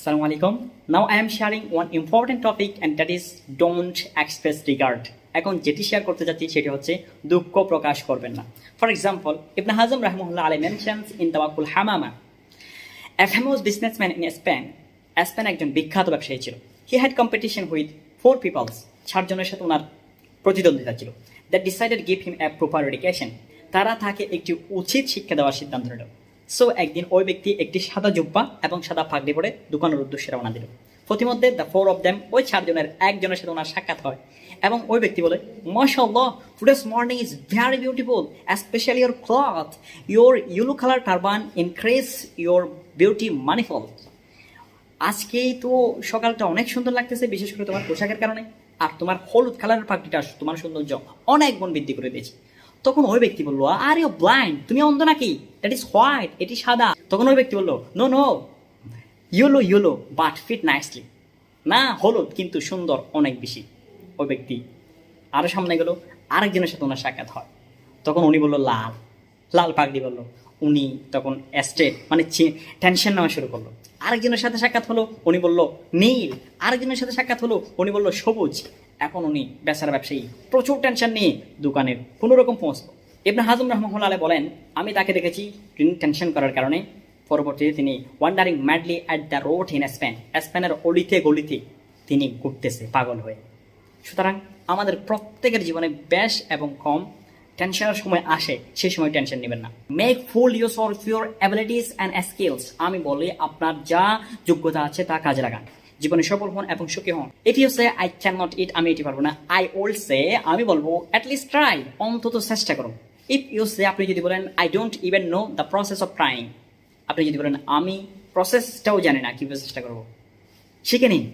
Assalamu alaikum. Now I am sharing one important topic and that is don't express regard. এখন যেটি share করতে যাচ্ছি সেটি হচ্ছে দুঃখ প্রকাশ করবেন না। ফর এক্সাম্পল ইবনে হাজম রাহমুল্লাহ আলাই মেনশনস ইন তাওয়াকুল হামামা A famous businessman in Spain, Spain একজন বিখ্যাত ব্যবসায়ী ছিল। He had competition with four peoples চারজনের সাথে ওনার প্রতিদ্বন্দ্বিতা ছিল। That decided give him a proper education তারা তাকে একটি উচিত শিক্ষা দেওয়ার সিদ্ধান্ত নিল। সো একদিন ওই ব্যক্তি একটি সাদা জুব্বা এবং সাদা পাগড়ি পরে দোকানের উদ্দেশ্যে রওনা দিল। প্রতিমধ্যে দ্য ফোর অফ দ্যাম ওই চারজনের একজনের সাথে ওনার সাক্ষাৎ হয় এবং ওই ব্যক্তি বলে, মাশাআল্লাহ today's morning is very beautiful specially your cloth your yellow colour turban increase your beauty মানিফল আজকেই তো সকালটা অনেক সুন্দর লাগতেছে, বিশেষ করে তোমার পোশাকের কারণে। আর তোমার হলুদ কালারের পাখিটা তোমার সৌন্দর্য অনেক গুণ বৃদ্ধি করে দিয়েছে। তখন ওই ব্যক্তি বলল আর ইউ ব্লাইন্ড তুমি অন্ধ নাকি? দ্যাট ইজ হোয়াইট এটি সাদা। তখন ওই ব্যক্তি বলল no no yellow yellow but fit nicely না, হলুদ, কিন্তু সুন্দর, অনেক বেশি। ওই ব্যক্তি আরও সামনে গেল, আরেকজনের সাথে ওনার সাক্ষাৎ হয়। তখন উনি বলল, লাল। লাল পাগড়ি বলল। উনি তখন অ্যাস্টেট মানে টেনশন নেওয়া শুরু করল। আরেকজনের সাথে সাক্ষাৎ হলো, উনি বলল, নীল। আরেকজনের সাথে সাক্ষাৎ হলো, উনি বলল, সবুজ। এখন উনি বেচারা ব্যবসায়ী। প্রচুর টেনশন নিয়ে দোকানের কোনো রকম পৌঁছলো ইবনে হাজম রহমতুল্লাহ আলাই বলেন, আমি তাকে দেখেছি টেনশন করার কারণে। পরবর্তীতে তিনি wandering madly at the road in Spain স্পেনের অলিতে গলিতে তিনি ঘুরতেছে, পাগল হয়ে। সুতরাং আমাদের প্রত্যেকের জীবনে বেশ এবং কম টেনশনের সময় আসে সেই সময় টেনশন নেবেন না। Make full use of your abilities and skills আমি বলি আপনার যা যোগ্যতা আছে তা কাজে লাগান। জীবনে সফল হন এবং সুখী হন। এটি হচ্ছে আই ক্যান নট ইট আমি এটি পারব না। আই ওল্ড সে আমি বলব অ্যাটলিস্ট ট্রাই অন্তত চেষ্টা করুন ইফ ইউ সে আপনি যদি বলেন I don't even know the process of trying আপনি যদি বলেন, আমি প্রসেসটাও জানি না, কীভাবে চেষ্টা করব? শিখে নিন।